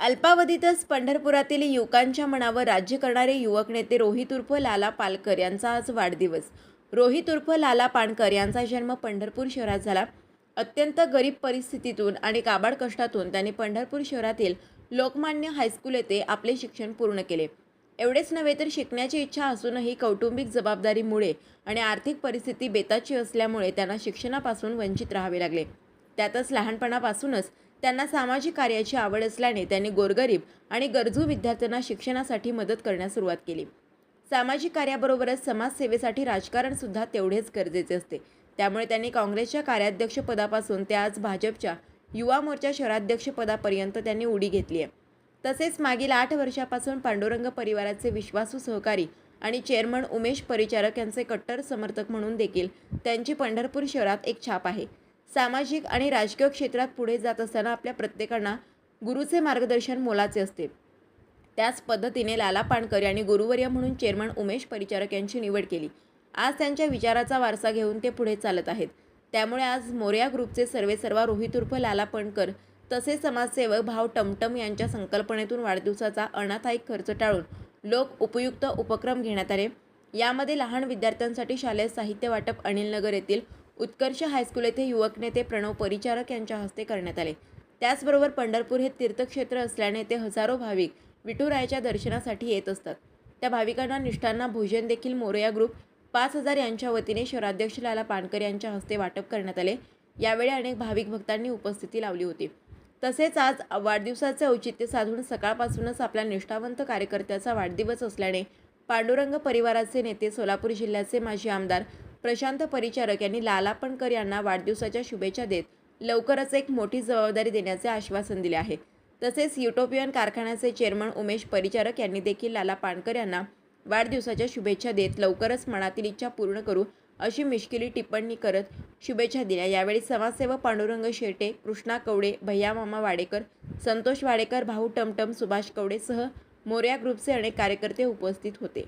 अल्पावधीतच पंढरपुरातील युवकांच्या मनावर राज्य करणारे युवक नेते रोहित उर्फ लाला पालकर यांचा आज वाढदिवस. रोहित उर्फ लाला पाणकर यांचा जन्म पंढरपूर शहरात झाला. अत्यंत गरीब परिस्थितीतून आणि काबाड कष्टातून त्यांनी पंढरपूर शहरातील लोकमान्य हायस्कूल येथे आपले शिक्षण पूर्ण केले. एवढेच नव्हे तर शिकण्याची इच्छा असूनही कौटुंबिक जबाबदारीमुळे आणि आर्थिक परिस्थिती बेताची असल्यामुळे त्यांना शिक्षणापासून वंचित राहावे लागले. त्यातच लहानपणापासूनच त्यांना सामाजिक कार्याची आवड असल्याने त्यांनी गोरगरीब आणि गरजू विद्यार्थ्यांना शिक्षणासाठी मदत करण्यास सुरुवात केली. सामाजिक कार्याबरोबरच समाजसेवेसाठी राजकारणसुद्धा तेवढेच गरजेचे असते. त्यामुळे त्यांनी काँग्रेसच्या कार्याध्यक्षपदापासून ते आज भाजपच्या युवा मोर्चा शहराध्यक्षपदापर्यंत त्यांनी उडी घेतली आहे. तसेच मागील आठ वर्षापासून पांडुरंग परिवाराचे विश्वासू सहकारी आणि चेअरमन उमेश परिचारक यांचे कट्टर समर्थक म्हणून देखील त्यांची पंढरपूर शहरात एक छाप आहे. सामाजिक आणि राजकीय क्षेत्रात पुढे जात असताना आपल्या प्रत्येकांना गुरुचे मार्गदर्शन मोलाचे असते. त्याच पद्धतीने लाला पाणकर यांनी गुरुवर्य म्हणून चेअरमन उमेश परिचारक यांची निवड केली. आज त्यांच्या विचाराचा वारसा घेऊन ते पुढे चालत आहेत. त्यामुळे आज मोर्या ग्रुपचे सर्वेसर्वा रोहित उर्फ लाला पणकर तसेच समाजसेवक भाव टमटम यांच्या संकल्पनेतून वाढदिवसाचा अनाथायिक खर्च टाळून लोक उपयुक्त उपक्रम घेण्यात आले. यामध्ये लहान विद्यार्थ्यांसाठी शालेय साहित्य वाटप अनिलनगर येथील उत्कर्ष हायस्कूल येथे युवक नेते प्रणव परिचारक यांच्या हस्ते करण्यात आले. त्याचबरोबर पंढरपूर हे तीर्थक्षेत्र असल्याने ते हजारो भाविक विठुरायाच्या दर्शनासाठी येत असतात. त्या भाविकांना निष्ठांना भोजन देखील मोरया ग्रुप पाच हजार यांच्या वतीने शहराध्यक्ष लाला पानकर यांच्या हस्ते वाटप करण्यात आले. यावेळी अनेक भाविक भक्तांनी उपस्थिती लावली होती. तसेच आज वाढदिवसाचे औचित्य साधून सकाळपासूनच आपल्या निष्ठावंत कार्यकर्त्याचा वाढदिवस असल्याने पांडुरंग परिवाराचे नेते सोलापूर जिल्ह्याचे माजी आमदार प्रशांत परिचारक यांनी लाला पणकर यांना वाढदिवसाच्या शुभेच्छा देत लवकरच एक मोठी जबाबदारी देण्याचे आश्वासन दिले आहे. तसेच युटोपियन कारखान्याचे चेअरमन उमेश परिचारक यांनी देखील लाला पाणकर यांना वाढदिवसाच्या शुभेच्छा देत लवकरच मनातील इच्छा पूर्ण करू अशी मिश्किली टिप्पणी करत शुभेच्छा दिल्या. यावेळी समाजसेवक पांडुरंग शेटे कृष्णा कवडे भैया मामा वाडेकर संतोष वाडेकर भाऊ टमटम सुभाष कवडेसह मोर्या ग्रुपचे अनेक कार्यकर्ते उपस्थित होते.